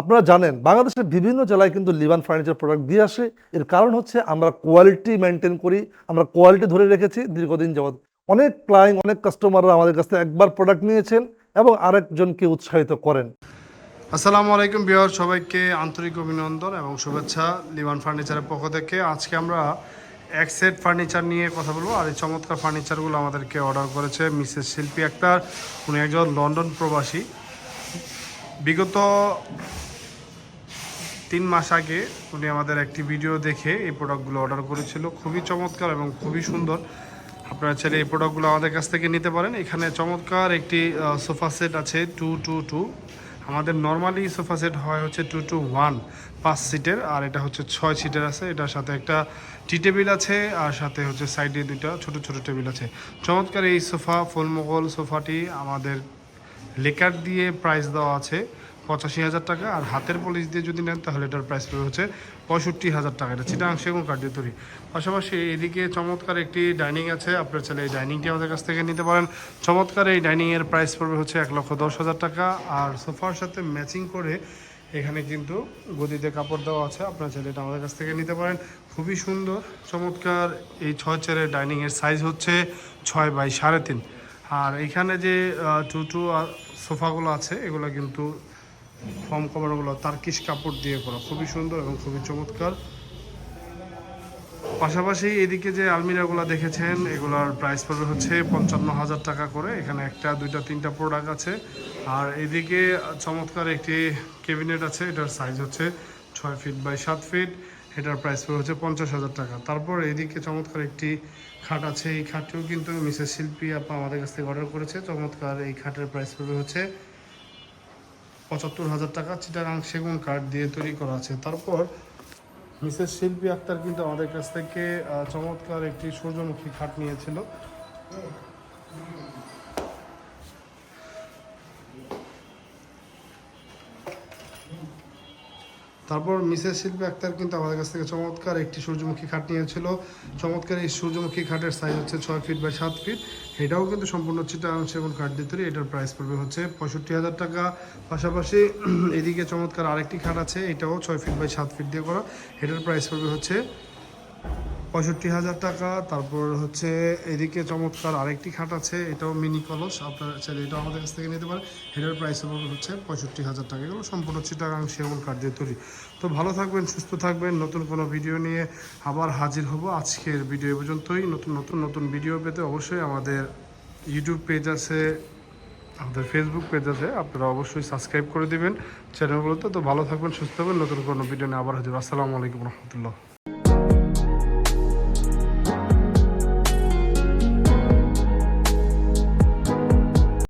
আপনারা জানেন, বাংলাদেশের বিভিন্ন জেলায় কিন্তু লিবান ফার্নিচার প্রোডাক্ট দিয়ে আসে। এর কারণ হচ্ছে আমরা কোয়ালিটি মেনটেন করি, আমরা কোয়ালিটি ধরে রেখেছি দীর্ঘদিন যাবৎ। অনেক ক্লায়েন্ট অনেক কাস্টমাররা আমাদের কাছ থেকে একবার প্রোডাক্ট নিয়েছেন এবং আরেকজনকে উৎসাহিত করেন। আসসালামু আলাইকুম বিহার সবাইকে আন্তরিক অভিনন্দন এবং শুভেচ্ছা লিবান ফার্নিচারের পক্ষ থেকে। আজকে আমরা এক সেট ফার্নিচার নিয়ে কথা বলব আর এই চমৎকার ফার্নিচারগুলো আমাদেরকে অর্ডার করেছে মিসেস শিল্পী আক্তার। উনি একজন লন্ডন প্রবাসী। বিগত তিন মাস আগে উনি আমাদের একটি ভিডিও দেখে এই প্রোডাক্টগুলো অর্ডার করেছিল। খুবই চমৎকার এবং খুবই সুন্দর। আপনারা চাইলে এই প্রোডাক্টগুলো আমাদের কাছ থেকে নিতে পারেন। এখানে চমৎকার একটি সোফা সেট আছে টু টু টু আমাদের নর্মালি সোফা সেট হয় হচ্ছে টু টু ওয়ান পাঁচ সিটের আর এটা হচ্ছে ছয় সিটের আছে। এটার সাথে একটা টি টেবিল আছে, আর সাথে হচ্ছে সাইডে দুইটা ছোট ছোট টেবিল আছে। চমৎকার এই সোফা ফুলমোগল সোফাটি আমাদের লেকার দিয়ে প্রাইস দেওয়া আছে। পঁচাশি হাজার টাকা আর হাতের পলিশ দিয়ে যদি নেন, তাহলে এটার প্রাইস পড়বে হচ্ছে পঁয়ষট্টি হাজার টাকা। এটা চিটাং সেগুন কাঠ দিয়ে তৈরি। পাশাপাশি এদিকে চমৎকার একটি ডাইনিং আছে। আপনার চাইলে এই ডাইনিংটি আমাদের কাছ থেকে নিতে পারেন। চমৎকার এই ডাইনিংয়ের প্রাইস পড়বে হচ্ছে এক লক্ষ দশ হাজার টাকা। আর সোফার সাথে ম্যাচিং করে এখানে কিন্তু গদিতে কাপড় দেওয়া আছে। আপনার এটা আমাদের কাছ থেকে নিতে পারেন। খুবই সুন্দর, চমৎকার এই ছয় চেয়ারের ডাইনিংয়ের সাইজ হচ্ছে ছয় বাই সাড়ে তিন। আর এখানে যে টু টু সোফাগুলো আছে, এগুলো কিন্তু ফর্ম কভারগুলো তার্কিশ কাপড় দিয়ে করা খুবই সুন্দর এবং খুবই চমৎকার। পাশাপাশি এদিকে যে আলমিরাগুলো দেখেছেন, এগুলোর প্রাইস পড়বে হচ্ছে পঞ্চান্ন হাজার টাকা করে। এখানে একটা, দুইটা, তিনটা প্রোডাক্ট আছে। আর এদিকে চমৎকার একটি ক্যাবিনেট আছে, এটার সাইজ হচ্ছে ছয় ফিট বাই সাত ফিট এটার প্রাইস পড়বে হচ্ছে পঞ্চাশ হাজার টাকা। তারপর এদিকে চমৎকার একটি খাট আছে। এই খাটটিও কিন্তু মিসেস শিল্পী আপা আমাদের কাছ থেকে অর্ডার করেছে। চমৎকার এই খাটের প্রাইস পড়বে হচ্ছে পঁচাত্তর হাজার টাকা চিটাগাং সেগুন কাঠ দিয়ে তৈরি করা আছে। তারপর মিসেস শিল্পী আক্তার কিন্তু আমাদের কাছ থেকে চমৎকার একটি সূর্যমুখী খাট নিয়েছিল। তারপর মিসেস শিল্পী আক্তার কিন্তু আমাদের কাছ থেকে চমৎকার একটি সূর্যমুখী খাট নিয়েছিল। চমৎকার এই সূর্যমুখী খাটের সাইজ হচ্ছে ছয় ফিট বাই সাত ফিট এটাও কিন্তু সম্পূর্ণ হচ্ছে সেগুন কাঠ দিয়ে তৈরি। এটার প্রাইস পড়বে হচ্ছে পঁয়ষট্টি হাজার টাকা। পাশাপাশি এদিকে চমৎকার আরেকটি খাট আছে, এটাও ছয় ফিট বাই সাত ফিট দিয়ে করা। এটার প্রাইস পড়বে হচ্ছে পঁয়ষট্টি হাজার টাকা। তারপর হচ্ছে এদিকে চমৎকার আরেকটি খাট আছে, এটাও মিনি কলস। আপনারা চাইলে এটাও আমাদের কাছ থেকে নিতে পারেন। এটার প্রাইস হচ্ছে পঁয়ষট্টি হাজার টাকা। এগুলো সম্পূর্ণ চিটাগাং সেগুন কাঠ দিয়ে তৈরি। তো ভালো থাকবেন, সুস্থ থাকবেন। নতুন কোনো ভিডিও নিয়ে আবার হাজির হব। আজকের ভিডিও পর্যন্তই। নতুন নতুন নতুন ভিডিও পেতে অবশ্যই আমাদের ইউটিউব পেজ আছে, আমাদের ফেসবুক পেজ আছে। আপনারা অবশ্যই সাবস্ক্রাইব করে দিবেন চ্যানেলগুলোতে তো ভালো থাকবেন, সুস্থ থাকবেন। নতুন কোনো ভিডিও নিয়ে আবার হাজির আসসালামু আলাইকুম রহমতুল্লাহ।